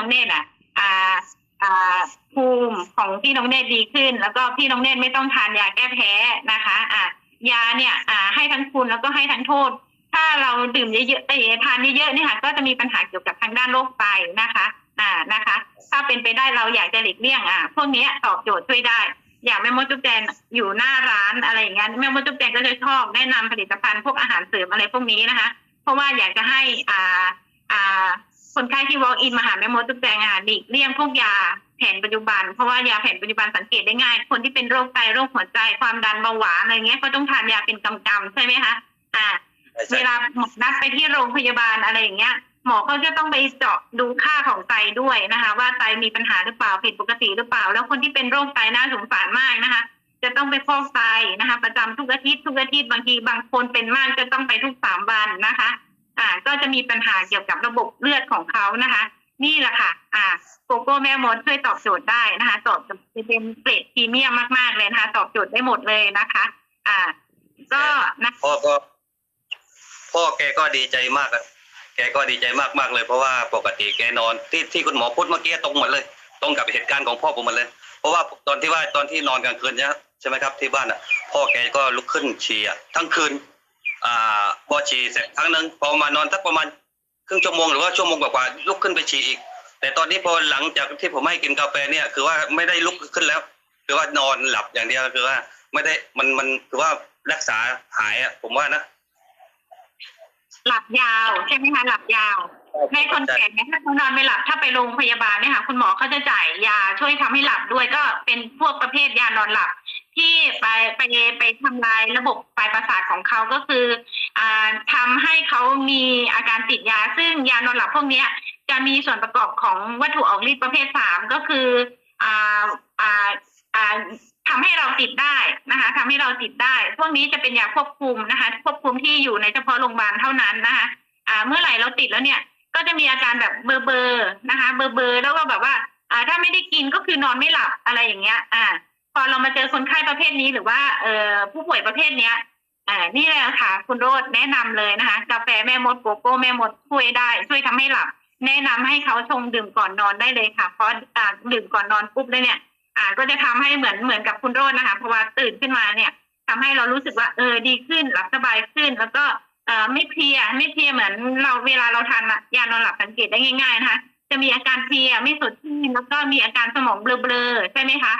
น้องเนตรอะ อ่า อ่า ภูมิของพี่น้องเนตรดีขึ้น แล้วก็พี่น้องเนตรไม่ต้องทานยาแก้แพ้นะคะ อ่ายาเนี่ย อ่า ให้ทั้งคุณแล้วก็ให้ทั้งโทษ ถ้าเราดื่มเยอะๆเอ่ทานเยอะๆเนี่ยค่ะ ก็จะมีปัญหาเกี่ยวกับทางด้านโรคไตนะคะ อ่านะคะ ถ้าเป็นไปได้เราอยากจะหลีกเลี่ยงอะพวกนี้ตอบโจทย์ช่วยได้ อย่างแม่มดจุ๊บแจนอยู่หน้าร้านอะไรอย่างเงี้ยแม่มดจุ๊บแจนก็จะชอบแนะนำผลิตภัณฑ์พวกอาหารเสริมอะไรพวกนี้นะคะ เพราะว่าอยากจะให้อ่าอ่า คนไข้ที่ walk in มาหาแม่มดจุ๊บแจงอะหลีกเลี่ยงพวกยาแผนปัจจุบัน เพราะว่ายาแผนปัจจุบันสังเกตได้ง่าย คนที่เป็นโรคไตโรคหัวใจความดันเบาหวานอะไรเงี้ยก็ต้องทานยาเป็นกำๆใช่ไหมคะอ่า เวลาหมอนัดไปที่โรงพยาบาลอะไรอย่างเงี้ยหมอเขาจะต้องไปเจาะดูค่าของไตด้วยนะคะ ว่าไตมีปัญหาหรือเปล่าผิดปกติหรือเปล่า แล้วคนที่เป็นโรคไตน่าสงสารมากนะคะ จะต้องไปฟอกไตนะคะ ประจำทุกอาทิตย์ทุกอาทิตย์บางทีบางคนเป็นมากจะต้องไปทุกสามวันนะคะ อ่าก็จะมีปัญหาเกี่ยวกับระบบเลือดของเขานะคะ นี่แหละค่ะ อ่าโกโก้แม่มดช่วยตอบโจทย์ได้นะคะ ตอบจะเป็นเกรดพรีเมียมมากๆเลยนะคะ ตอบโจทย์ได้หมดเลยนะคะ อ่า ก็นะพ่อก็พ่อแกก็ดีใจมากอะแกก็ดีใจมากมากๆเลย เพราะว่าปกติแกนอนที่ที่คุณหมอพูดเมื่อกี้ตรงหมดเลย ตรงกับเหตุการณ์ของพ่อผมหมดเลย เพราะว่าตอนที่ว่าตอนที่นอนกลางคืนเนี่ยใช่ไหมครับที่บ้านอะ พ่อแกก็ลุกขึ้นฉี่อะทั้งคืน อ่า พอฉี่เสร็จครั้งหนึ่งพอมานอนสักประมาณครึ่งชั่วโมงหรือว่าชั่วโมงกว่าๆลุกขึ้นไปฉี่อีก แต่ตอนนี้พอหลังจากที่ผมให้กินกาแฟเนี่ยคือว่าไม่ได้ลุกขึ้นแล้ว คือว่านอนหลับอย่างเดียวคือว่าไม่ได้มันมันคือว่ารักษาหายอะผมว่านะหลับยาวใช่ไหมคะหลับยาวในคนแก่เนี่ยถ้าเขานอนไม่หลับถ้าไปโรงพยาบาลเนี่ยค่ะคุณหมอเขาจะจ่ายยาช่วยทำให้หลับด้วยก็เป็นพวกประเภทยานอนหลับ ที่ไปไปไปทำลายระบบปลายประสาทของเขาก็คือ ทำให้เขามีอาการติดยา ซึ่งยานอนหลับพวกนี้จะมีส่วนประกอบของวัตถุออกฤทธิ์ประเภทสามก็คือทำให้เราติดได้นะคะทำให้เราติดได้ พวกนี้จะเป็นยาควบคุมนะคะ ควบคุมที่อยู่ในเฉพาะโรงพยาบาลเท่านั้นนะคะเมื่อไหร่เราติดแล้วเนี่ยก็จะมีอาการแบบเบอร์เบอร์นะคะ เบอร์เบอร์แล้วก็แบบว่าอ่าถ้าไม่ได้กินก็คือนอนไม่หลับอะไรอย่างเงี้ย อ่า พอเรามาเจอคนไข้ประเภทนี้หรือว่าเอ่อผู้ป่วยประเภทเนี้ย อ่านี่แหละค่ะ คุณโรดแนะนำเลยนะคะ กาแฟแม่มดโกโก้แม่มดช่วยได้ ช่วยทำให้หลับ แนะนำให้เขาชงดื่มก่อนนอนได้เลยค่ะ เพราะอ่าดื่มก่อนนอนปุ๊บเลยเนี่ย อ่า ก็จะทำให้เหมือนเหมือนกับคุณโรดนะคะเพราะว่าตื่นขึ้นมาเนี่ยทำให้เรารู้สึกว่าเออดีขึ้นหลับสบายขึ้น แล้วก็เอ่อไม่เพลียไม่เพลียเหมือนเราเวลาเราทานยานอนหลับสังเกตได้ง่าย ๆ นะคะจะมีอาการเพลียไม่สดชื่นแล้วก็มีอาการสมองเบลอๆใช่ไหมคะ